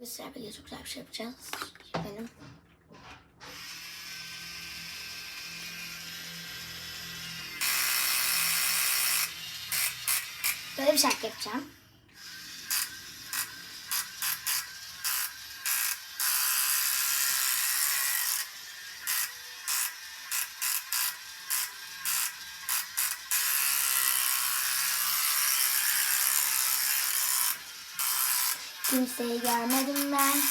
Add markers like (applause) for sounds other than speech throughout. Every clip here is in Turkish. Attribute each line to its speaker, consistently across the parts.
Speaker 1: Biz birlikte çok güzel bir şey yapacağız. Benim. Böyle bir şarkı yapacağım. Kimseyi görmedim ben.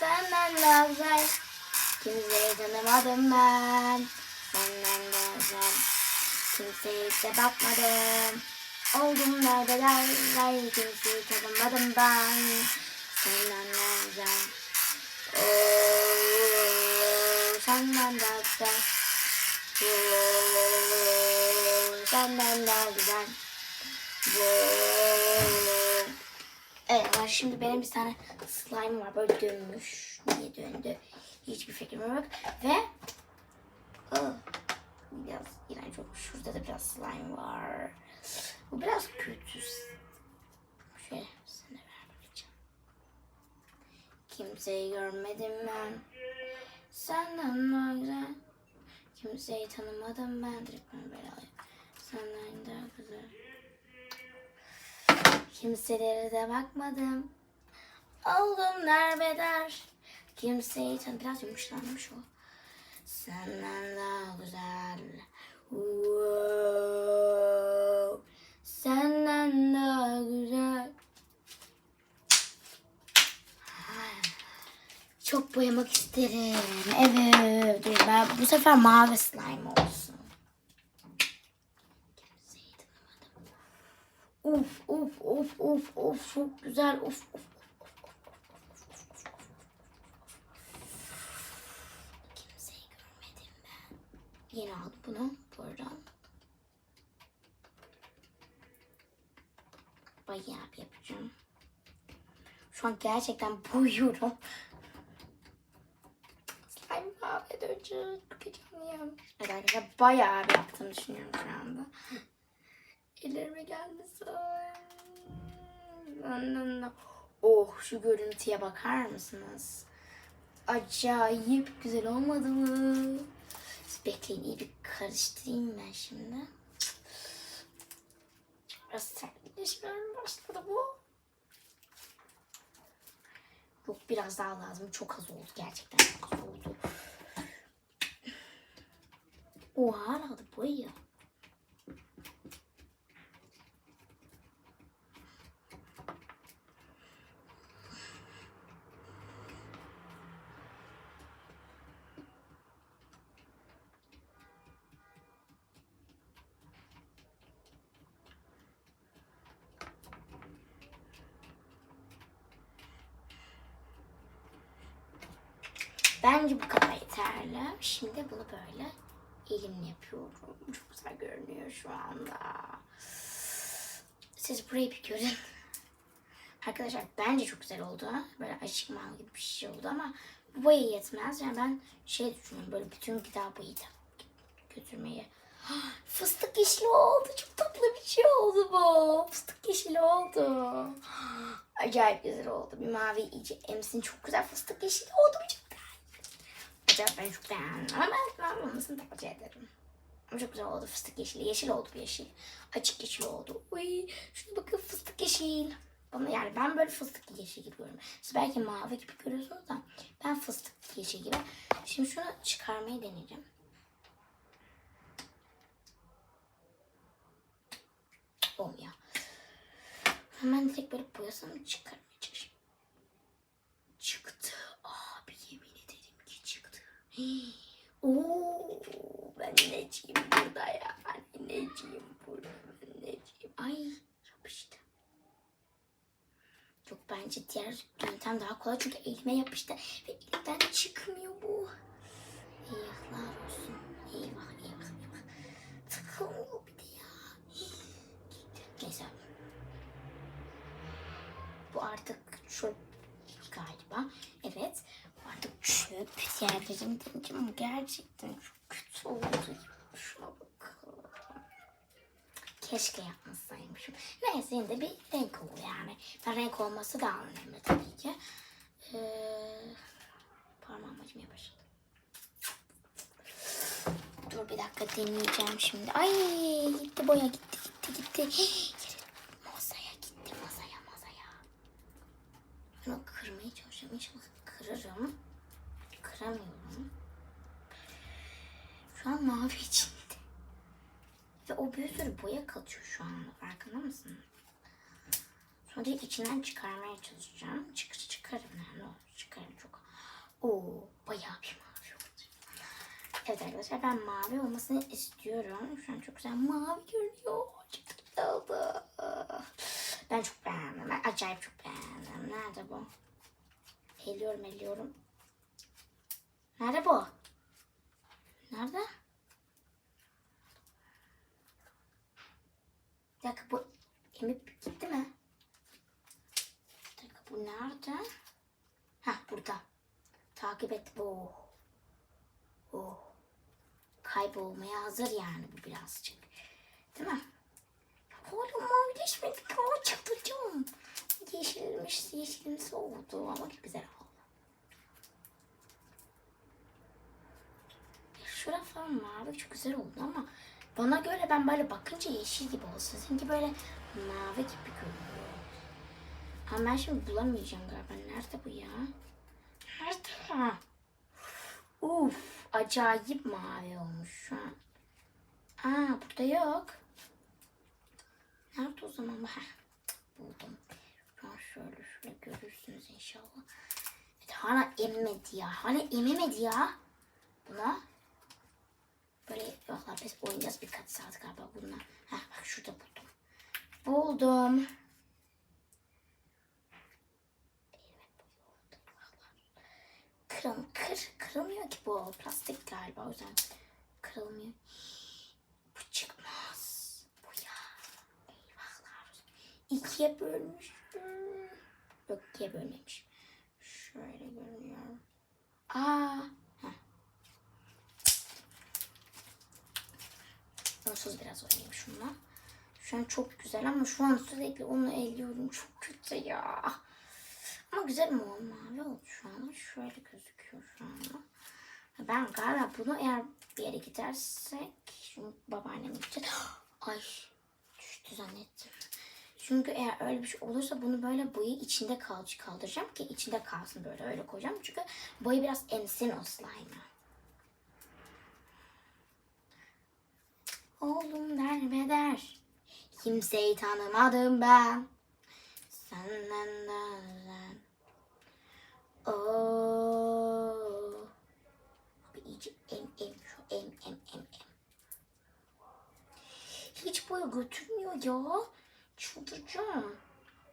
Speaker 1: Senden daha güzel. Kimseyi tanımadım ben. Senden daha güzel. Kimseye hiç de bakmadım. Oldum neredeler. Kimseyi tanımadım ben. Senden daha güzel. Oo, senden daha güzel. Oo, Var. Şimdi benim bir tane slime var. Böyle dönmüş. Niye döndü? Hiçbir fikrim yok. Ve biraz iğrenç olmuş. Şurada da biraz slime var. Bu biraz kötü. Şöyle sana ver bakacağım. Kimseyi görmedim ben. Senden daha güzel. Kimseyi tanımadım ben. Direkt ben böyle alayım. Senden daha güzel. Kimselere de bakmadım. Oldum derbeder. Kimseyi tan biraz yumuşlanmış o. Senden daha güzel. Wow. Senden daha güzel. Çok boyamak isterim. Evet. Ben bu sefer mavi slime olsun. Kimseyi tanımadım. Of of of of of çok güzel of of. Kimseyi görmedim ben. Yeni aldım bunu buradan. Bayağı bir yapacağım. Şu an gerçekten boyuyorum. Slime mavi dönecek. Çok heyecanlıyım. Evet arkadaşlar bayağı bir yaptığımı düşünüyorum şu anda. Ellerime gelmesin. Oh şu görüntüye bakar mısınız? Acayip güzel olmadı mı? Bekleyin iyi bir karıştırayım ben şimdi. Biraz sertleşmeye başladı bu. Yok biraz daha lazım. Çok az oldu. Gerçekten çok az oldu. Oha hala da boyuyor. Bence bu kadar yeterli. Şimdi bunu böyle elimle yapıyorum. Çok güzel görünüyor şu anda. Siz burayı bir görün. Arkadaşlar bence çok güzel oldu. Böyle açık mavi gibi bir şey oldu ama bu boya yetmez. Yani ben şey düşünüyorum böyle bütün gıda boyayı da götürmeyi. (gasps) Fıstık yeşili oldu. Çok tatlı bir şey oldu bu. Fıstık yeşili oldu. (gasps) Acayip güzel oldu. Bir mavi iyice emsin. Çok güzel fıstık yeşili oldu. Bu Acayip ben çok beğendim. Ama ben, ben olmasını tercih ederim. Ama çok güzel oldu fıstık yeşili. Yeşil oldu bu yeşil. Açık yeşil oldu. Uy, şuna bakın fıstık yeşil. Bana yani ben böyle fıstık yeşil gibi görüyorum. Siz belki mavi gibi görüyorsunuz da ben fıstık yeşil gibi. Şimdi şunu çıkarmayı deneyeceğim. Olmuyor. Hemen direkt böyle boyasam çıkarmaya çalışayım. Çıktı. Abi yemin ederim ki çıktı. Hii. Oo, ben neciyim burada ya. Ben neciyim burada. Ben neciyim. Ay yapıştı. Yok bence diğer yöntem daha kolay çünkü elime yapıştı ve elimden çıkmıyor bu. Eyvahlar olsun. Eyvah eyvah eyvah. Takılmıyor bir de ya. Neyse. Bu artık çöp galiba. Evet. Diğerlerini deneyeceğim ama gerçekten çok kötü oldu. Şuna bakın. Keşke yapmasaymışım. Neyse yine de bir renk olur yani. Ben renk olması daha önemli tabii ki. Ee, parmağım acımaya başladı. Dur bir dakika deneyeceğim şimdi. Ay gitti boya gitti gitti gitti. (gasps) Masaya gitti masaya masaya. Ben o kırmaya çalışıyorum. İnşallah kırarım. Kıramıyorum. Şu an mavi içinde. Ve o bir sürü boya katıyor şu an. Farkında mısın? Sonra içinden çıkarmaya çalışacağım. Çıkar çıkarım yani. O çıkarım çok. Oo bayağı bir mavi oldu. Evet arkadaşlar ben mavi olmasını istiyorum. Şu an çok güzel mavi görünüyor. Çok güzel. Ben çok beğendim. Ben acayip çok beğendim. Nerede bu? Eliyorum eliyorum. Nerede bu? Nerede? Bir dakika bu emip gitti mi? Bir dakika bu nerede? Heh burada. Takip et bu. Oh. Kaybolmaya hazır yani bu birazcık. Değil mi? Oğlum mavileşmedi. Ama çıldıracağım. Yeşilmiş, yeşilimsi oldu ama güzel oldu. Şura falan mavi çok güzel oldu ama bana göre ben böyle bakınca yeşil gibi oldu. Sizinki böyle mavi gibi görünüyor. Ama ben şimdi bulamayacağım galiba. Nerede bu ya? Nerede? Uf, acayip mavi olmuş şu an. Aa, burada yok. Nerede o zaman? Heh, buldum. Şu an şöyle şöyle görürsünüz inşallah. Evet, hala emmedi ya. Hala ememedi ya. Oynayacağız birkaç saat galiba bununla. Heh, bak şurada buldum. Buldum. Kırıl, kır, kırılmıyor ki bu. Plastik galiba o yüzden kırılmıyor. Bu çıkmaz. Bu ya. Eyvahlar. İkiye bölmüştüm. Yok ikiye bölmemiş. Şöyle görünüyor. Aa. Onsuz biraz oynayayım şununla. Şu an çok güzel ama şu an sürekli onu elliyorum. Çok kötü ya. Ama güzel mi o mavi oldu şu anda. Şöyle gözüküyor şu anda. Ben galiba bunu eğer bir yere gidersek şimdi babaanneme gideceğiz. (gasps) Ay düştü zannettim. Çünkü eğer öyle bir şey olursa bunu böyle boyu içinde kal kaldıracağım ki içinde kalsın böyle öyle koyacağım. Çünkü boyu biraz emsin o slime'ı. Oğlum derbeder. Kimseyi tanımadım ben. Senden daha Oo. İyice em em şu em em em em. Hiç boya götürmüyor ya. Çıldıracağım.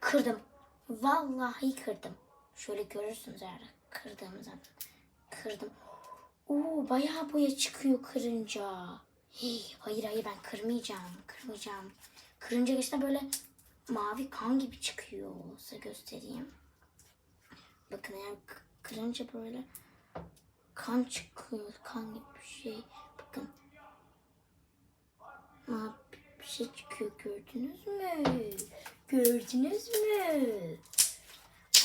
Speaker 1: Kırdım. Vallahi kırdım. Şöyle görürsünüz eğer kırdığımı zaten. Kırdım. Oo bayağı boya çıkıyor kırınca. Hey, hayır hayır ben kırmayacağım. Kırmayacağım. Kırınca işte böyle mavi kan gibi çıkıyor. Size göstereyim. Bakın eğer kırınca böyle kan çıkıyor. Kan gibi bir şey. Bakın. Mavi bir şey çıkıyor. Gördünüz mü? Gördünüz mü?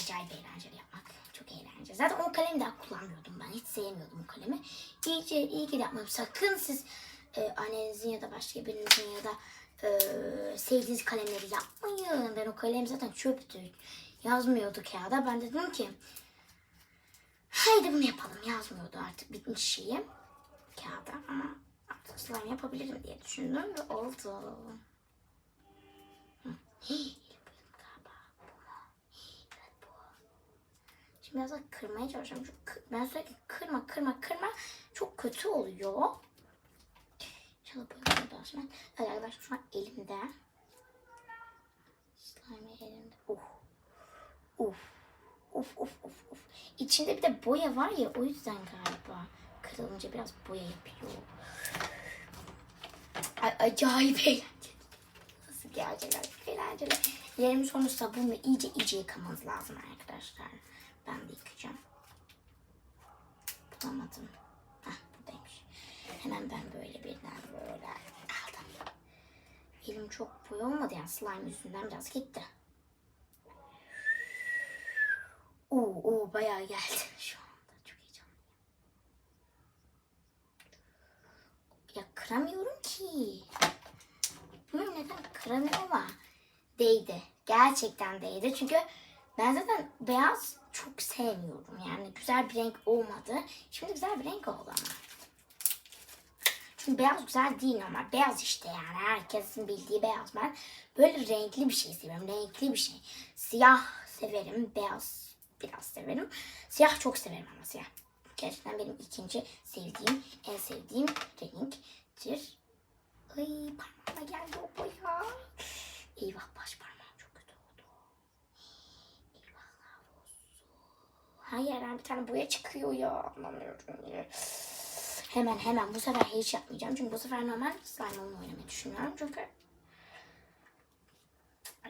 Speaker 1: Acayip eğlenceli yapmak. Çok eğlenceli. Zaten o kalemi daha kullanmıyordum ben. Hiç sevmiyordum o kalemi. İyice iyi ki de yapmadım. Sakın siz e, annenizin ya da başka birinizin ya da e, sevdiğiniz kalemleri yapmayın. Ben o kalem zaten çöptü. Yazmıyordu kağıda. Ben de dedim ki haydi bunu yapalım. Yazmıyordu artık bitmiş şeyi kağıda ama artık slime yapabilirim diye düşündüm ve oldu. Şimdi biraz daha kırmaya kı- ben sürekli kırma kırma kırma çok kötü oluyor. Böyle basmaz. Evet arkadaşlar şu an elimde. Slime elimde. Uf. Uf. Uf uf uf uf. İçinde bir de boya var ya o yüzden galiba. Kırılınca biraz boya yapıyor. Ay, acayip eğlenceli. Nasıl gerçekten çok eğlenceli. Yerimi sonra sabunla iyice iyice yıkamamız lazım arkadaşlar. Ben de yıkayacağım. Bulamadım. Hah buradaymış. Hemen ben böyle aldım. Elim çok boya olmadı yani slime yüzünden biraz gitti. Oo, oo bayağı geldi (laughs) şu anda. Çok heyecanlıyım. Ya kıramıyorum ki. Bunu neden kıramıyorum ama değdi. Gerçekten değdi. Çünkü ben zaten beyaz çok sevmiyorum. Yani güzel bir renk olmadı. Şimdi güzel bir renk oldu ama. Beyaz güzel değil normal. Beyaz işte yani. Herkesin bildiği beyaz. Ben böyle renkli bir şey seviyorum. Renkli bir şey. Siyah severim. Beyaz biraz severim. Siyah çok severim ama siyah. Gerçekten benim ikinci sevdiğim, en sevdiğim renktir. Ay parmağıma geldi o boya. Eyvah baş parmağım çok kötü oldu. Eyvahlar olsun. Yerden bir tane boya çıkıyor ya. Anlamıyorum ya. Hemen hemen bu sefer hiç yapmayacağım. Çünkü bu sefer normal slime oynamayı düşünüyorum. Çünkü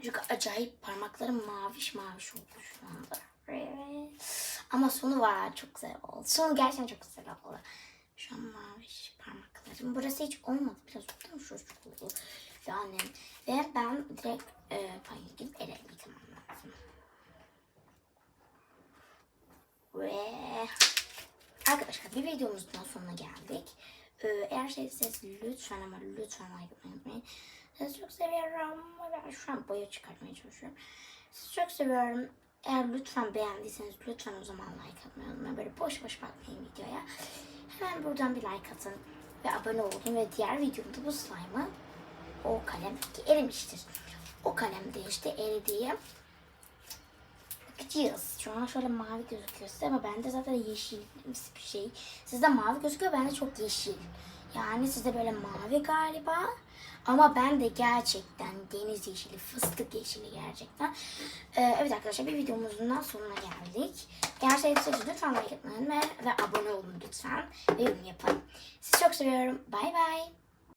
Speaker 1: çünkü acayip parmaklarım maviş maviş oldu şu anda. Ama sonu var çok güzel oldu. Sonu gerçekten çok güzel oldu. Şu an maviş parmaklarım. Burası hiç olmadı. Biraz oldu çok oldu. Yani ve ben direkt e, banyo gidip ellerimi yıkamam lazım. Ve arkadaşlar bir videomuzun daha sonuna geldik. Ee, eğer sevdiyseniz lütfen ama lütfen like atmayı unutmayın. Sizi çok seviyorum. Ben şu an boya çıkartmaya çalışıyorum. Sizi çok seviyorum. Eğer lütfen beğendiyseniz lütfen o zaman like atmayı unutmayın. Böyle boş boş bakmayın videoya. Hemen buradan bir like atın ve abone olun ve diğer videomda bu slime'ı o kalem ki erimiştir. O kalem de işte eridiği bakacağız. Şu an şöyle mavi gözüküyor size ama bende zaten yeşil bir şey. Sizde mavi gözüküyor bende çok yeşil. Yani sizde böyle mavi galiba. Ama ben de gerçekten deniz yeşili, fıstık yeşili gerçekten. Ee, evet arkadaşlar bir videomuzun sonuna geldik. Eğer sevdiyseniz lütfen like atmayı unutmayın ve abone olun lütfen. Ve yorum yapın. Sizi çok seviyorum. Bay bay.